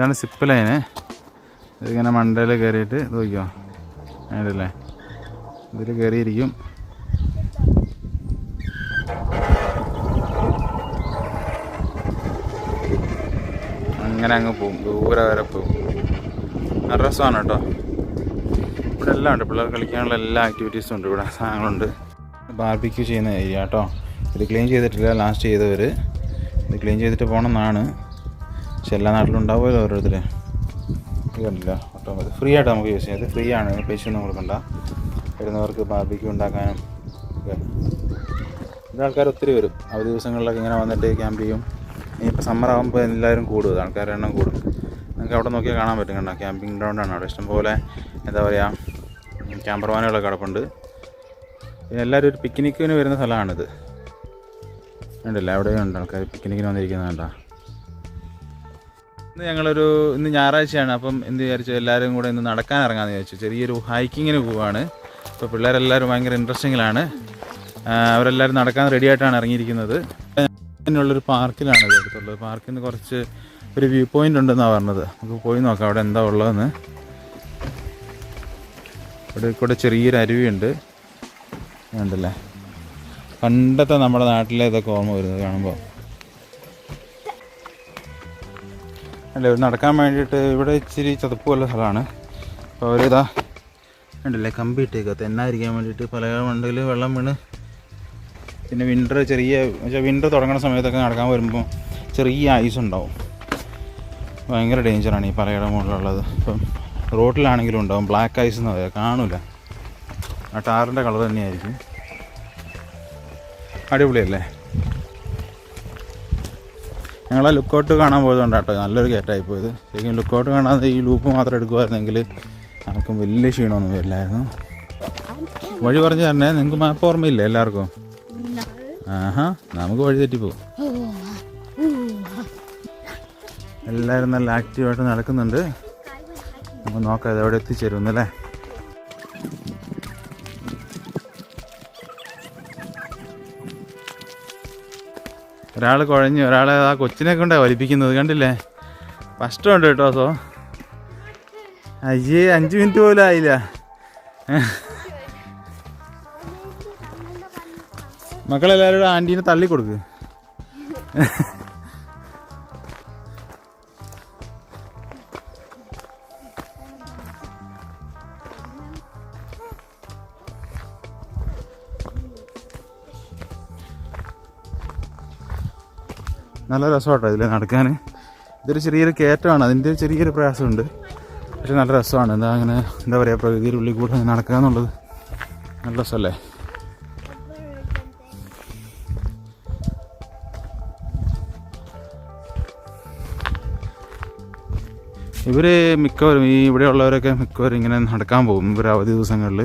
ഇതാണ് zip line ഇതിങ്ങനെ മണ്ടയിൽ കയറിയിട്ട് ഇത് നോക്കിയോ വേണ്ടല്ലേ ഇതിൽ കയറിയിരിക്കും അങ്ങനെ അങ്ങ് പോവും. ദൂരെ വരെ പോവും. രസമാണ് കേട്ടോ. ഇവിടെ എല്ലാം ഉണ്ട്. പിള്ളേർ കളിക്കാനുള്ള എല്ലാ ആക്ടിവിറ്റീസും ഉണ്ട്. ഇവിടെ സാധനങ്ങളുണ്ട്. ബാർബിക്യൂ ചെയ്യുന്ന ഏരിയ കേട്ടോ. ഇത് ക്ലീൻ ചെയ്തിട്ടില്ല. ലാസ്റ്റ് ചെയ്തവർ ഇത് ക്ലീൻ ചെയ്തിട്ട് പോകണമെന്നാണ് പക്ഷെ എല്ലാ നാട്ടിലും ഉണ്ടാവുമല്ലോ ഓരോരുത്തർ കണ്ടില്ല? ഓട്ടോ ഇത് ഫ്രീ ആയിട്ട് നമുക്ക് യൂസ് ചെയ്യാം ഇത് ഫ്രീ ആണ് പൈസ ഒന്നും കൊടുക്കണ്ട വരുന്നവർക്ക് ബാർബിക്യൂ ഉണ്ടാക്കാനും ഇവിടെ ആൾക്കാർ ഒത്തിരി വരും. അവധി ദിവസങ്ങളിലൊക്കെ ഇങ്ങനെ വന്നിട്ട് ക്യാമ്പ് ചെയ്യും. ഇനിയിപ്പോൾ സമ്മർ ആകുമ്പോൾ എല്ലാവരും കൂടും. ആൾക്കാരുടെ എണ്ണം കൂടും. നിങ്ങൾക്ക് അവിടെ നോക്കിയാൽ കാണാൻ പറ്റും കണ്ടോ? ക്യാമ്പിംഗ് ഗ്രൗണ്ടാണ് അവിടെ. ഇഷ്ടംപോലെ എന്താ പറയുക ക്യാമ്പർവാനുകളൊക്കെ കിടപ്പുണ്ട്. പിന്നെ എല്ലാവരും ഒരു പിക്നിക്കിന് വരുന്ന സ്ഥലമാണിത്. ഉണ്ടല്ലോ അവിടെയും ഉണ്ട് ആൾക്കാർ പിക്നിക്കിന് വന്നിരിക്കുന്നത് കണ്ടോ? ഇന്ന് ഞങ്ങളൊരു ഇന്ന് ഞായറാഴ്ചയാണ്. അപ്പം എന്ത് വിചാരിച്ചു എല്ലാവരും കൂടെ ഇന്ന് നടക്കാൻ ഇറങ്ങാമെന്ന് വിചാരിച്ചു. ചെറിയൊരു ഹൈക്കിങ്ങിന് പോവാണ്. ഇപ്പോൾ പിള്ളേരെല്ലാവരും ഭയങ്കര ഇൻട്രസ്റ്റിങ്ങിലാണ്. അവരെല്ലാവരും നടക്കാൻ റെഡി ആയിട്ടാണ് ഇറങ്ങിയിരിക്കുന്നത്. ഉള്ളൊരു പാർക്കിലാണ് അടുത്തുള്ളത് പാർക്കിൽ നിന്ന് കുറച്ച് ഒരു വ്യൂ പോയിന്റ് ഉണ്ടെന്നാണ് പറഞ്ഞത്. നമുക്ക് പോയി നോക്കാം അവിടെ എന്താ ഉള്ളതെന്ന്. ഇവിടെ കൂടെ ചെറിയൊരു അരുവിയുണ്ട്. ഉണ്ടല്ലേ പണ്ടത്തെ നമ്മുടെ നാട്ടിലെ ഇതൊക്കെ ഓർമ്മ വരുന്നത് കാണുമ്പോൾ അല്ല നടക്കാൻ വേണ്ടിയിട്ട് ഇവിടെ ഇച്ചിരി ചതുപ്പ് പോലെ സ്ഥലമാണ്. അപ്പോൾ അവരിതാ ഉണ്ടല്ലേ കമ്പി ഇട്ടേക്കുക തെന്നായിരിക്കാൻ വേണ്ടിയിട്ട് പല മണ്ടയിൽ വെള്ളം വീണ്. പിന്നെ വിന്റർ ചെറിയ വിന്റർ തുടങ്ങുന്ന സമയത്തൊക്കെ നടക്കാൻ വരുമ്പോൾ ചെറിയ ഐസ് ഉണ്ടാവും. ഭയങ്കര ഡേഞ്ചറാണ് ഈ പലയുടെ മുകളിലുള്ളത്. ഇപ്പം റോട്ടിലാണെങ്കിലും ഉണ്ടാവും ബ്ലാക്ക് ഐസ് എന്ന് പറയാം. കാണൂല. ആ ടാറിന്റെ കളർ തന്നെയായിരിക്കും. അടിപൊളിയല്ലേ? ഞങ്ങൾ ആ ലുക്കൗട്ട് കാണാൻ പോയതുകൊണ്ട് കേട്ടോ നല്ലൊരു കയറ്റായി പോയത്. ശരിക്കും ലുക്കൗട്ട് കാണാതെ ഈ ലൂപ്പ് മാത്രം എടുക്കുമായിരുന്നെങ്കിൽ ആർക്കും വലിയ ക്ഷീണമൊന്നും വരില്ലായിരുന്നു. വഴി പറഞ്ഞു തന്നെ നിങ്ങൾക്ക് മാപ്പ് ഓർമ്മയില്ലേ എല്ലാവർക്കും? ആഹാ നമുക്ക് വഴി തെറ്റിപ്പോവും എല്ലാവരും നല്ല ആക്റ്റീവായിട്ട് നടക്കുന്നുണ്ട്. നമുക്ക് നോക്കാം ഇത് എവിടെ ഒരാൾ കുഴഞ്ഞു ഒരാളെ ആ കൊച്ചിനെ കൊണ്ടാണ് വലിപ്പിക്കുന്നത് കണ്ടില്ലേ? കഷ്ടമുണ്ട് കേട്ടോ സോ. അയ്യേ അഞ്ച് മിനിറ്റ് പോലും ആയില്ല. മക്കളെല്ലാവരും ആന്റീനെ തള്ളി കൊടുക്ക് നല്ല രസമാട്ടോ ഇതിൽ നടക്കാൻ ഇതൊരു ചെറിയൊരു കയറ്റമാണ് അതിന്റെ ചെറിയൊരു പ്രയാസമുണ്ട്. പക്ഷെ നല്ല രസമാണ്. എന്താ അങ്ങനെ എന്താ പറയുക പ്രകൃതിയുടെ ഉള്ളിൽ കൂടെ നടക്കുക എന്നുള്ളത് നല്ല രസമല്ലേ? ഇവർ മിക്കവരും ഈ ഇവിടെയുള്ളവരൊക്കെ മിക്കവരും ഇങ്ങനെ നടക്കാൻ പോകും ഇവർ അവധി ദിവസങ്ങളിൽ.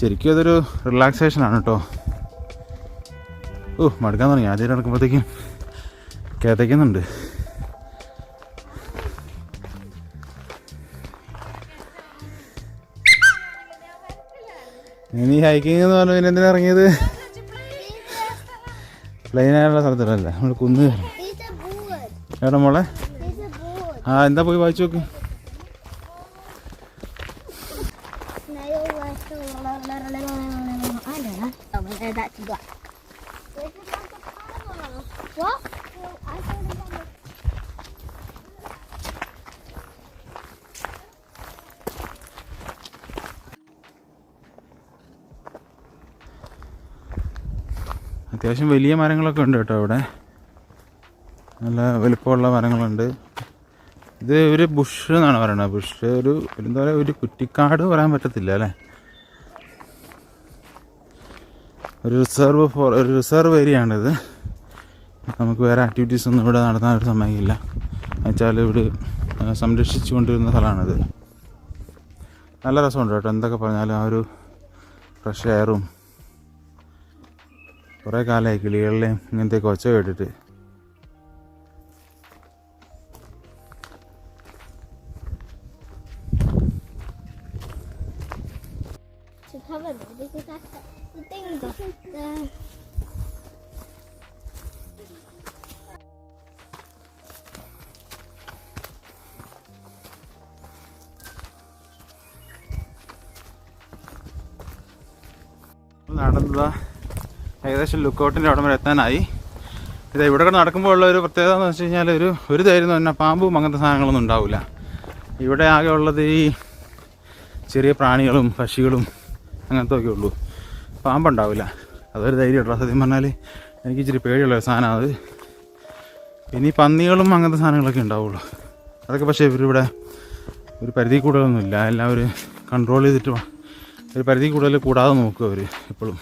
ശരിക്കും അതൊരു റിലാക്സേഷനാണ് കേട്ടോ ഓ മടുക്കാൻ തുടങ്ങി. ആദ്യം നടക്കുമ്പോഴത്തേക്കും കിതയ്ക്കുന്നുണ്ട്. ഇനി ഹൈക്കിംഗ് എന്ന് പറഞ്ഞു പിന്നെ എന്തിനാ ഇറങ്ങിയത്? പ്ലെയിനായുള്ള സ്ഥലത്തിലല്ല നമ്മൾ കുന്ന് കയറണം. എവിടെ മോളെ. ആ എന്താ പോയി വായിച്ചു നോക്ക്. Snail അത്യാവശ്യം വലിയ മരങ്ങളൊക്കെ ഉണ്ട് കേട്ടോ അവിടെ. നല്ല വലിപ്പമുള്ള മരങ്ങളുണ്ട്. ഇത് ഒരു ബുഷ് എന്നാണ് പറയുന്നത്. ബുഷ് ഒരു എന്താ പറയുക ഒരു കുറ്റിക്കാട് പറയാൻ പറ്റത്തില്ല അല്ലേ? ഒരു റിസർവ് ഫോർ ഒരു റിസർവ് ഏരിയ ആണിത് നമുക്ക് വേറെ ആക്ടിവിറ്റീസ് ഒന്നും ഇവിടെ നടത്താൻ ഒരു സമയമില്ല. എന്നുവെച്ചാൽ ഇവിടെ സംരക്ഷിച്ചു കൊണ്ടിരുന്ന സ്ഥലമാണിത്. നല്ല രസമുണ്ട് കേട്ടോ. എന്തൊക്കെ പറഞ്ഞാലും ആ ഒരു ഫ്രഷ് എയറും കുറേ കാലമായി കിളികളിലെയും ഇങ്ങനത്തെ കൊച്ച കേട്ടിട്ട്. നടന്നതാ. ഏകദേശം ലുക്കൗട്ടിന്റെ അവിടെ വരെ എത്താനായി. ഇത് ഇവിടെ കൂടെ നടക്കുമ്പോൾ ഉള്ള ഒരു പ്രത്യേകത എന്ന് വെച്ച് കഴിഞ്ഞാൽ ഒരു ഒരു ധൈര്യം തന്നെ പാമ്പും അങ്ങനത്തെ സാധനങ്ങളൊന്നും ഉണ്ടാവില്ല ഇവിടെ ആകെ ഉള്ളത് ഈ ചെറിയ പ്രാണികളും പക്ഷികളും അങ്ങനത്തെ ഒക്കെ ഉള്ളൂ. പാമ്പുണ്ടാവില്ല. അതൊരു ധൈര്യം ഉള്ളൂ സത്യം പറഞ്ഞാൽ എനിക്ക് ഇച്ചിരി പേടിയുള്ള സാധനമാണ് അത്. പിന്നെ ഈ പന്നികളും അങ്ങനത്തെ സാധനങ്ങളൊക്കെ ഉണ്ടാവുള്ളൂ. അതൊക്കെ പക്ഷേ ഇവരിവിടെ ഒരു പരിധി കൂടുതലൊന്നുമില്ല. എല്ലാവരും കൺട്രോൾ ചെയ്തിട്ട് ഒരു പരിധി കൂടുതൽ കൂടാതെ നോക്കും അവർ എപ്പോഴും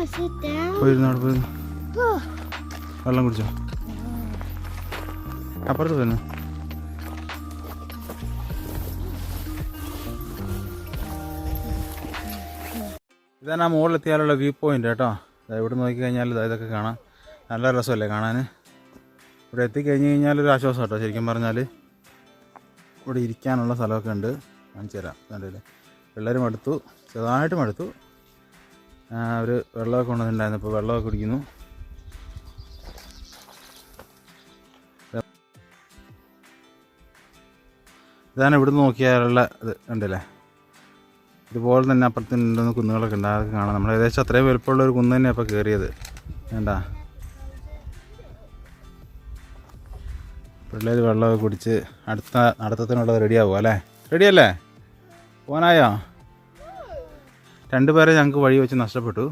a sit down. പോയിരുന്നു? വെള്ളം കുടിച്ചോ? അപ്പുറത്ത് പോയിരുന്നു? ഇതാണ് ആ മുകളിലെത്തിയാലുള്ള വ്യൂ പോയിന്റ് കേട്ടോ. ഇവിടെ നോക്കിക്കഴിഞ്ഞാൽ ഇതൊക്കെ കാണാം. നല്ല രസമല്ലേ കാണാൻ ഇവിടെ എത്തിക്കഴിഞ്ഞ് കഴിഞ്ഞാൽ ഒരു ആശ്വാസം കേട്ടോ ശരിക്കും പറഞ്ഞാൽ ഇവിടെ ഇരിക്കാനുള്ള സ്ഥലമൊക്കെ ഉണ്ട്. കാണിച്ചു തരാം കണ്ടില്ലേ? പിള്ളേരും എടുത്തു ചെറുതായിട്ടും എടുത്തു അവർ വെള്ളമൊക്കെ കൊണ്ടുവന്നിട്ടുണ്ടായിരുന്നു ഇപ്പോൾ വെള്ളമൊക്കെ കുടിക്കുന്നു. ഇതാണ് ഇവിടുന്ന് നോക്കിയാലുള്ള ഇത് കണ്ടില്ലേ? ഇതുപോലെ തന്നെ അപ്പുറത്ത് ഉണ്ടെന്ന് കുന്നുകളൊക്കെ ഉണ്ട്. അതൊക്കെ കാണാം. നമ്മൾ ഏകദേശം അത്രയും വലുപ്പമുള്ള ഒരു കുന്ന് തന്നെയാണ് ഇപ്പോൾ കയറിയത് വേണ്ട. പിള്ളേർ വെള്ളമൊക്കെ കുടിച്ച് അടുത്ത നടത്തത്തിനുള്ളത് റെഡിയാവും അല്ലേ? റെഡിയല്ലേ പോകാനായോ രണ്ടുപേരെ ഞങ്ങൾക്ക് വഴി വെച്ച് നഷ്ടപ്പെട്ടു.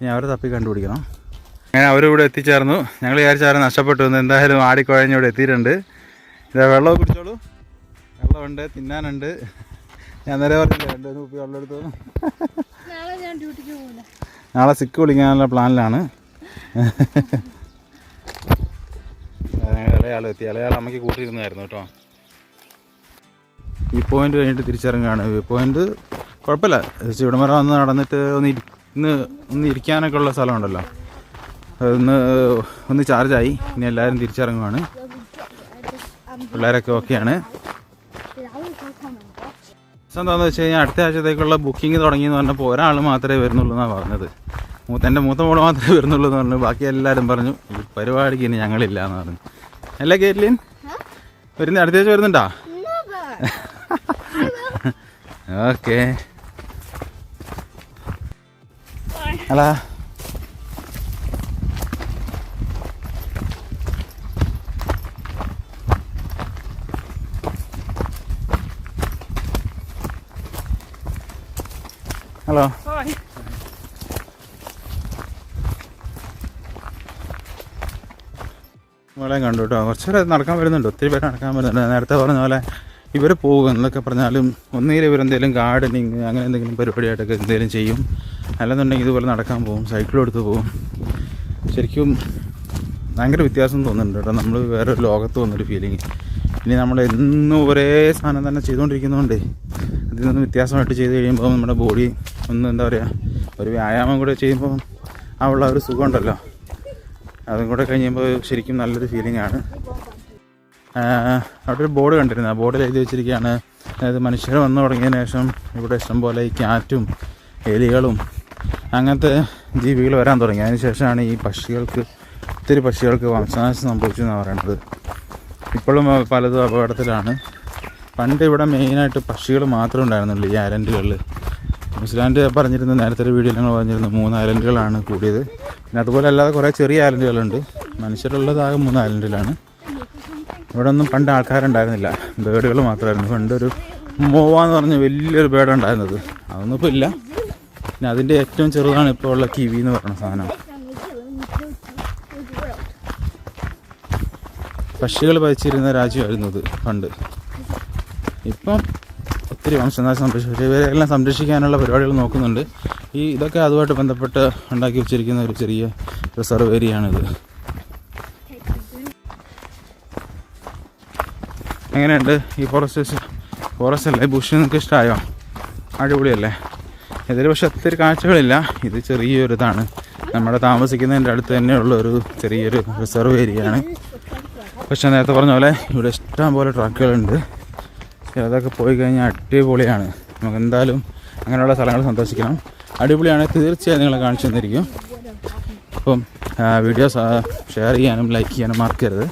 ഇനി അവരെ തപ്പി കണ്ടുപിടിക്കണം. അങ്ങനെ അവരിവിടെ എത്തിച്ചേർന്നു. ഞങ്ങൾ വിചാരിച്ചാരും നഷ്ടപ്പെട്ടു എന്തായാലും ആടിക്കുഴഞ്ഞ് ഇവിടെ എത്തിയിട്ടുണ്ട്. ഇതാ വെള്ളമൊക്കെ കുടിച്ചോളൂ. വെള്ളമുണ്ട് തിന്നാനുണ്ട്. ഞാൻ നേരെ പറഞ്ഞില്ലേ രണ്ട് മൂന്ന് കുപ്പി വെള്ളം എടുത്തു നാളെ ഞാൻ ഡ്യൂട്ടിക്ക് പോകില്ല നാളെ സിക്ക് വിളിക്കാനുള്ള പ്ലാനിലാണ് ഇളയാൾ എത്തി. ഇളയാൾ അമ്മയ്ക്ക് കൂട്ടിയിരുന്നായിരുന്നു കേട്ടോ. ഈ പോയിന്റ് കഴിഞ്ഞിട്ട് തിരിച്ചിറങ്ങുകയാണ് ഈ പോയിന്റ് കുഴപ്പമില്ല. ജസ്റ്റ് ഒന്ന് നടന്നിട്ട് ഒന്ന് ഇന്ന് ഒന്ന് ഇരിക്കാനൊക്കെ ഉള്ള സ്ഥലമുണ്ടല്ലോ. ഒന്ന് ഒന്ന് ചാർജായി ഇനി എല്ലാവരും തിരിച്ചിറങ്ങുവാണ്. പിള്ളേരൊക്കെ ഓക്കെയാണ് എന്താണെന്ന് വെച്ച് കഴിഞ്ഞാൽ അടുത്ത ആഴ്ചത്തേക്കുള്ള ബുക്കിംഗ് തുടങ്ങിയെന്ന് പറഞ്ഞപ്പോൾ ഒരാൾ മാത്രമേ വരുന്നുള്ളൂ എന്നാണ് പറഞ്ഞത്. മൂത്ത എന്റെ മൂത്ത മോൾ മാത്രമേ വരുന്നുള്ളൂ എന്ന് പറഞ്ഞു ബാക്കി എല്ലാവരും പറഞ്ഞു ഈ പരിപാടിക്ക് ഇനി ഞങ്ങളില്ല എന്ന് പറഞ്ഞു. അല്ലേ കേറ്റ്ലിൻ? വരുന്ന അടുത്ത ആഴ്ച വരുന്നുണ്ടോ? ഓക്കേ അല്ല. ഹലോ മോളെ കണ്ടു കേട്ടോ കുറച്ചുകൂടെ നടക്കാൻ വരുന്നുണ്ട്. ഒത്തിരി പേര് നടക്കാൻ വരുന്നുണ്ട്. നേരത്തെ പറഞ്ഞ പോലെ ഇവർ പോകും എന്നൊക്കെ പറഞ്ഞാലും ഒന്നുകിൽ ഇവരെന്തെങ്കിലും ഗാർഡനിങ് അങ്ങനെ എന്തെങ്കിലും പരിപാടിയായിട്ടൊക്കെ എന്തെങ്കിലും ചെയ്യും. അല്ലെന്നുണ്ടെങ്കിൽ ഇതുപോലെ നടക്കാൻ പോകും. സൈക്കിളും എടുത്ത് പോകും. ശരിക്കും ഭയങ്കര വ്യത്യാസം തോന്നുന്നുണ്ട് കേട്ടോ നമ്മൾ വേറെ ലോകത്ത് വന്നൊരു ഫീലിംഗ് ഇനി നമ്മൾ എന്നും ഒരേ സാധനം തന്നെ ചെയ്തുകൊണ്ടിരിക്കുന്നതുകൊണ്ടേ അതിൽ നിന്ന് വ്യത്യാസമായിട്ട് ചെയ്ത് കഴിയുമ്പോൾ നമ്മുടെ ബോഡി ഒന്ന് എന്താ പറയുക ഒരു വ്യായാമം കൂടെ ചെയ്യുമ്പോൾ ആ ഉള്ള ഒരു സുഖമുണ്ടല്ലോ. അതും കൂടെ കഴിയുമ്പോൾ ശരിക്കും നല്ലൊരു ഫീലിംഗ് ആണ്. അവിടെ ഒരു ബോർഡ് കണ്ടിരുന്നു. ആ ബോർഡിൽ എഴുതി വെച്ചിരിക്കുകയാണ്. അതായത് മനുഷ്യർ വന്നു തുടങ്ങിയതിന് ശേഷം ഇവിടെ ഇഷ്ടംപോലെ ഈ ക്യാറ്റും എലികളും അങ്ങനത്തെ ജീവികൾ വരാൻ തുടങ്ങി. അതിന് ശേഷമാണ് ഈ പക്ഷികൾക്ക് ഒത്തിരി പക്ഷികൾക്ക് വംശനാശം സംഭവിച്ചു എന്നാണ് പറയുന്നത്. ഇപ്പോഴും പലതും അപകടത്തിലാണ്. പണ്ട് ഇവിടെ മെയിനായിട്ട് പക്ഷികൾ മാത്രമേ ഉണ്ടായിരുന്നുള്ളൂ ഈ ഐലൻഡുകളിൽ ന്യൂസിലാൻഡ് പറഞ്ഞിരുന്ന നേരത്തെ ഒരു വീഡിയോ ഞങ്ങൾ പറഞ്ഞിരുന്നു മൂന്ന് ഐലൻഡുകളാണ് കൂടിയത്. പിന്നെ അതുപോലെ അല്ലാതെ കുറേ ചെറിയ ഐലൻഡുകളുണ്ട്. മനുഷ്യരുള്ളതാകെ മൂന്ന് ഐലൻഡിലാണ് ഇവിടെ ഒന്നും പണ്ട് ആൾക്കാരുണ്ടായിരുന്നില്ല. ബേഡുകൾ മാത്രമായിരുന്നു. പണ്ടൊരു മോവ എന്ന് പറഞ്ഞ വലിയൊരു ബേഡ് ഉണ്ടായിരുന്നത്. അതൊന്നും ഇപ്പോൾ ഇല്ല. പിന്നെ അതിന്റെ ഏറ്റവും ചെറുതാണ് ഇപ്പോൾ ഉള്ള കിവി എന്ന് പറയുന്ന സാധനം. പക്ഷികൾ ഭരിച്ചിരുന്ന രാജ്യമായിരുന്നു അത് പണ്ട്. ഇപ്പം ഒത്തിരി വംശനാശം സംരക്ഷിച്ചു ഇവരെല്ലാം സംരക്ഷിക്കാനുള്ള പരിപാടികൾ നോക്കുന്നുണ്ട്. ഈ ഇതൊക്കെ അതുമായിട്ട് ബന്ധപ്പെട്ട് ഉണ്ടാക്കി വെച്ചിരിക്കുന്ന ഒരു ചെറിയ റിസർവ് ഏരിയയാണിത് എങ്ങനെയുണ്ട്? ഈ ഫോറസ്റ്റ് ഫോറസ്റ്റ് അല്ലേ? ബുഷ് നിങ്ങൾക്ക് ഇഷ്ടമായോ അടിപൊളിയല്ലേ? ഇതിൽ പക്ഷെ ഒത്തിരി കാഴ്ചകളില്ല. ഇത് ചെറിയൊരു ഇതാണ് നമ്മുടെ താമസിക്കുന്നതിന്റെ അടുത്ത് തന്നെയുള്ള ഒരു ചെറിയൊരു റിസർവ് ഏരിയയാണ് പക്ഷേ നേരത്തെ പറഞ്ഞ പോലെ ഇവിടെ ഇഷ്ടം പോലെ ട്രക്കുകളുണ്ട് ചിലതൊക്കെ പോയി കഴിഞ്ഞാൽ അടിപൊളിയാണ്. നമുക്ക് എന്തായാലും അങ്ങനെയുള്ള സ്ഥലങ്ങൾ സന്ദർശിക്കണം. അടിപൊളിയാണ്. തീർച്ചയായും നിങ്ങളെ കാണിച്ചു തന്നിരിക്കും. അപ്പം വീഡിയോസ് ഷെയർ ചെയ്യാനും ലൈക്ക് ചെയ്യാനും മറക്കരുത്.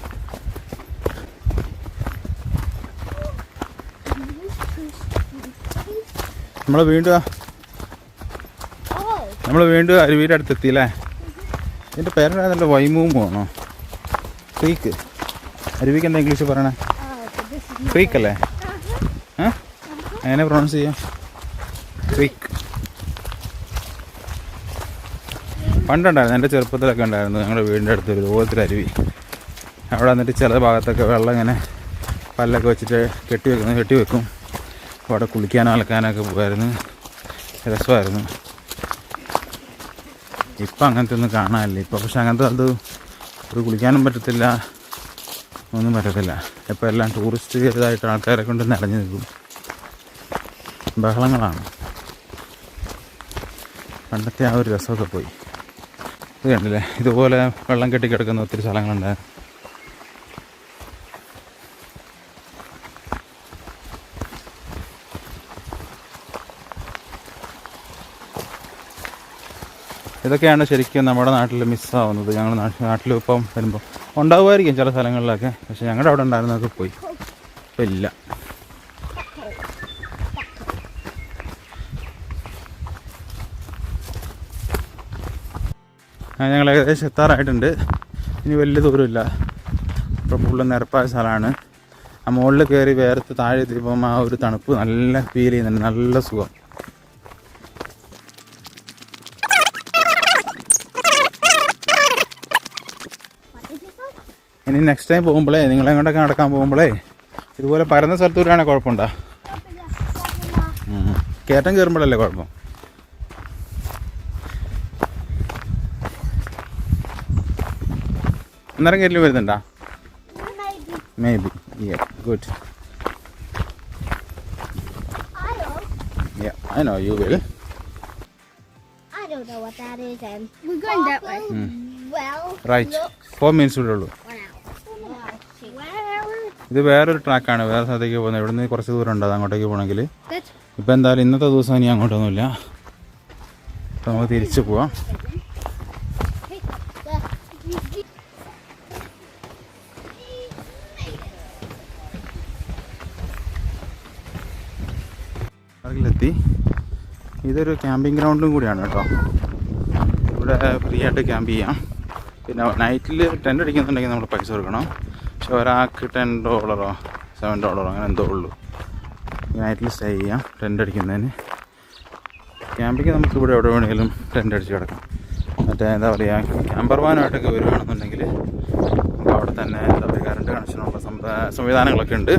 നമ്മൾ വീണ്ടും നമ്മൾ വീണ്ടും അരുവിയുടെ അടുത്തെത്തിയില്ലേ പേരുടെ നല്ല വൈമൂവും പോകണോ ക്രീക്ക്. അരുവിക്ക് എന്താ ഇംഗ്ലീഷ് പറയണേ? oh, this is ക്രീക്ക് അല്ലേ ഏ എങ്ങനെ പ്രൊണൗൺസ് ചെയ്യാം? ക്വിക്ക് പണ്ടുണ്ടായിരുന്നു എന്റെ ചെറുപ്പത്തിലൊക്കെ ഉണ്ടായിരുന്നു. ഞങ്ങളുടെ വീടിന്റെ അടുത്ത് ഒരു അരുവി. അവിടെ വന്നിട്ട് ചില ഭാഗത്തൊക്കെ വെള്ളം ഇങ്ങനെ പല്ലൊക്കെ വെച്ചിട്ട് കെട്ടി വെക്കുന്നു കെട്ടി വെക്കും. അവിടെ കുളിക്കാനോ അലക്കാനൊക്കെ പോകുമായിരുന്നു രസമായിരുന്നു. ഇപ്പം അങ്ങനത്തെ ഒന്നും കാണാനില്ല. ഇപ്പം പക്ഷെ അങ്ങനത്തെ അത് ഒരു കുളിക്കാനും പറ്റത്തില്ല ഒന്നും പറ്റത്തില്ല. ഇപ്പം എല്ലാം ടൂറിസ്റ്റ് ഇതായിട്ട് ആൾക്കാരെ കൊണ്ട് നിറഞ്ഞു നിൽക്കും. ബഹളങ്ങളാണ്. പണ്ടത്തെ ആ ഒരു രസമൊക്കെ പോയി. ഇത് കണ്ടില്ലേ? ഇതുപോലെ വെള്ളം കെട്ടി കിടക്കുന്ന ഒത്തിരി സ്ഥലങ്ങളുണ്ട്. ഇതൊക്കെയാണ് ശരിക്കും നമ്മുടെ നാട്ടിൽ മിസ്സാവുന്നത്. ഞങ്ങൾ നാട്ടിൽ ഇപ്പം വരുമ്പോൾ ഉണ്ടാവുമായിരിക്കും ചില സ്ഥലങ്ങളിലൊക്കെ. പക്ഷെ ഞങ്ങളുടെ അവിടെ ഉണ്ടായിരുന്നതൊക്കെ പോയി. ഇപ്പം ഇല്ല. ഞങ്ങൾ ഏകദേശം എത്താറായിട്ടുണ്ട്. ഇനി വലിയ ദൂരമില്ല. ഇപ്പോൾ ഫുള്ള് നിരപ്പായ സ്ഥലമാണ്. ആ മുകളിൽ കയറി വേർത്ത് താഴെ എത്തിയപ്പം ആ ഒരു തണുപ്പ് നല്ല ഫീൽ ചെയ്യുന്നുണ്ട്. നല്ല സുഖം. ഇനി നെക്സ്റ്റ് ടൈം പോകുമ്പോഴേ നിങ്ങളെ കൊണ്ടൊക്കെ നടക്കാൻ പോകുമ്പോഴേ ഇതുപോലെ പരന്ന സ്ഥലത്ത് കുഴപ്പമുണ്ടോ. കയറ്റം കയറുമ്പോഴല്ലേ കുഴപ്പം? അന്നേരം കയറ്റിൽ വരുന്നുണ്ടോ. Maybe good I don't. I know you will I don't know what that is. And we're going that way. Well, right four minutes കൂടെ ഉള്ളൂ. wow. Well, ഇത് വേറൊരു ട്രാക്കാണ്. വേറെ സ്ഥലത്തേക്ക് പോകുന്നത്. ഇവിടുന്ന് കുറച്ച് ദൂരം ഉണ്ട് അത് അങ്ങോട്ടേക്ക് പോകണമെങ്കിൽ. ഇപ്പം എന്തായാലും ഇന്നത്തെ ദിവസം ഇനി അങ്ങോട്ടൊന്നുമില്ല. അപ്പം നമുക്ക് തിരിച്ചു പോവാം. ഇതൊരു ക്യാമ്പിംഗ് ഗ്രൗണ്ടും കൂടിയാണ് കേട്ടോ. ഇവിടെ ഫ്രീ ആയിട്ട് ക്യാമ്പ് ചെയ്യാം. പിന്നെ നൈറ്റിൽ ടെന്റ് അടിക്കുന്നുണ്ടെങ്കിൽ നമ്മൾ പൈസ കൊടുക്കണം. പക്ഷെ ഒരാൾക്ക് ടെൻ ഡോളറോ സെവൻ ഡോളറോ അങ്ങനെ എന്തോ ഉള്ളൂ. നൈറ്റിൽ സ്റ്റേ ചെയ്യാം ടെന്റ് അടിക്കുന്നതിന്. ക്യാമ്പിങ് നമുക്ക് ഇവിടെ എവിടെ വേണമെങ്കിലും ടെന്റ് അടിച്ച് കിടക്കാം. മറ്റേ എന്താ പറയുക ക്യാമ്പർമാനായിട്ടൊക്കെ വരുവാണെന്നുണ്ടെങ്കിൽ നമുക്ക് അവിടെ തന്നെ എന്താ പറയുക കറണ്ട് കണക്ഷനുള്ള സംവിധാ സംവിധാനങ്ങളൊക്കെ ഉണ്ട്.